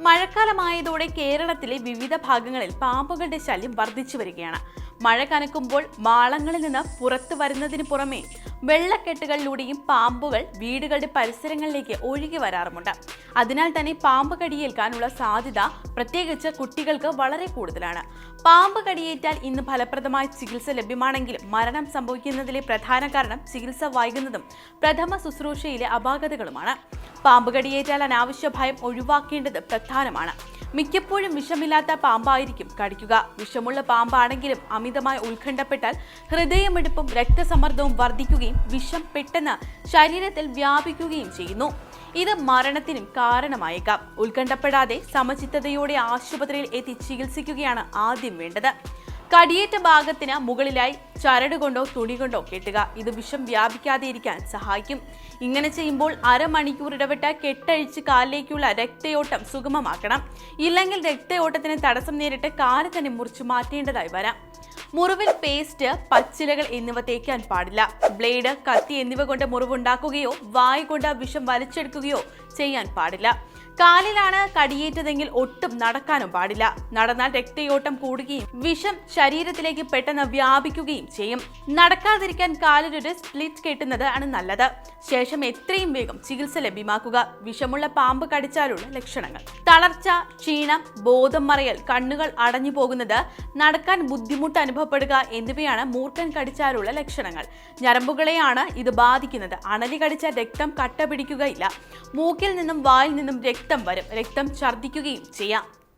മഴക്കാലമായതോടെ കേരളത്തിലെ വിവിധ ഭാഗങ്ങളിൽ പാമ്പുകളുടെ ശല്യം വർദ്ധിച്ചു വരികയാണ്. മഴ കനക്കുമ്പോൾ മാളങ്ങളിൽ നിന്ന് പുറത്തു വരുന്നതിന് പുറമെ വെള്ളക്കെട്ടുകളിലൂടെയും പാമ്പുകൾ വീടുകളുടെ പരിസരങ്ങളിലേക്ക് ഒഴുകി വരാറുമുണ്ട്. അതിനാൽ തന്നെ പാമ്പ് കടിയേൽക്കാനുള്ള സാധ്യത പ്രത്യേകിച്ച് കുട്ടികൾക്ക് വളരെ കൂടുതലാണ്. പാമ്പ് കടിയേറ്റാൽ ഇന്ന് ഫലപ്രദമായ ചികിത്സ ലഭ്യമാണെങ്കിലും മരണം സംഭവിക്കുന്നതിലെ പ്രധാന കാരണം ചികിത്സ വൈകുന്നതും പ്രഥമ ശുശ്രൂഷയിലെ അപാകതകളുമാണ്. പാമ്പ് കടിയേറ്റാൽ അനാവശ്യ ഭയം ഒഴിവാക്കേണ്ടത് പ്രധാനമാണ്. മിക്കപ്പോഴും വിഷമില്ലാത്ത പാമ്പായിരിക്കും കടിക്കുക. വിഷമുള്ള പാമ്പാണെങ്കിലും അമിതമായി ഉത്കണ്ഠപ്പെട്ടാൽ ഹൃദയമിടിപ്പും രക്തസമ്മർദ്ദവും വർദ്ധിക്കുകയും വിഷം പെട്ടെന്ന് ശരീരത്തിൽ വ്യാപിക്കുകയും ചെയ്യുന്നു. ഇത് മരണത്തിനും കാരണമായേക്കാം. ഉത്കണ്ഠപ്പെടാതെ സമചിത്തതയോടെ ആശുപത്രിയിൽ എത്തി ചികിത്സിക്കുകയാണ് ആദ്യം വേണ്ടത്. കടിയേറ്റ ഭാഗത്തിന് മുകളിലായി ചരട് കൊണ്ടോ തുണി കൊണ്ടോ കെട്ടുക. ഇത് വിഷം വ്യാപിക്കാതെ ഇരിക്കാൻ സഹായിക്കും. ഇങ്ങനെ ചെയ്യുമ്പോൾ അരമണിക്കൂർ ഇടവിട്ട് കെട്ടഴിച്ച് കാലിലേക്കുള്ള രക്തയോട്ടം സുഗമമാക്കണം. ഇല്ലെങ്കിൽ രക്തയോട്ടത്തിന് തടസ്സം നേരിട്ട് കാൽ തന്നെ മുറിച്ചു മാറ്റേണ്ടതായി വരാം. മുറിവിൽ പേസ്റ്റ് പച്ചിലകൾ എന്നിവ തേക്കാൻ പാടില്ല. ബ്ലേഡ് കത്തി എന്നിവ കൊണ്ട് മുറിവുണ്ടാക്കുകയോ വായ കൊണ്ട് വിഷം വലിച്ചെടുക്കുകയോ ചെയ്യാൻ പാടില്ല. കാലിലാണ് കടിയേറ്റതെങ്കിൽ ഒട്ടും നടക്കാനും പാടില്ല. നടന്നാൽ രക്തയോട്ടം കൂടുകയും വിഷം ശരീരത്തിലേക്ക് പെട്ടെന്ന് വ്യാപിക്കുകയും ചെയ്യും. നടക്കാതിരിക്കാൻ കാലിലൊരു സ്പ്ലിറ്റ് കെട്ടുന്നത് ആണ് നല്ലത്. ശേഷം എത്രയും വേഗം ചികിത്സ ലഭ്യമാക്കുക. വിഷമുള്ള പാമ്പ് കടിച്ചാലുള്ള ലക്ഷണങ്ങൾ. തളർച്ച ക്ഷീണം ബോധം മറയൽ കണ്ണുകൾ അടഞ്ഞു പോകുന്നത് നടക്കാൻ ബുദ്ധിമുട്ട് അനുഭവപ്പെടുക എന്നിവയാണ് മൂർഖൻ കടിച്ചാലുള്ള ലക്ഷണങ്ങൾ. ഞരമ്പുകളെയാണ് ഇത് ബാധിക്കുന്നത്. അണലി കടിച്ച രക്തം കട്ട പിടിക്കുകയില്ല മൂക്കിൽ നിന്നും വായിൽ നിന്നും രക്തം വരും. രക്തം ഛർദ്ദിക്കുകയും ചെയ്യാം.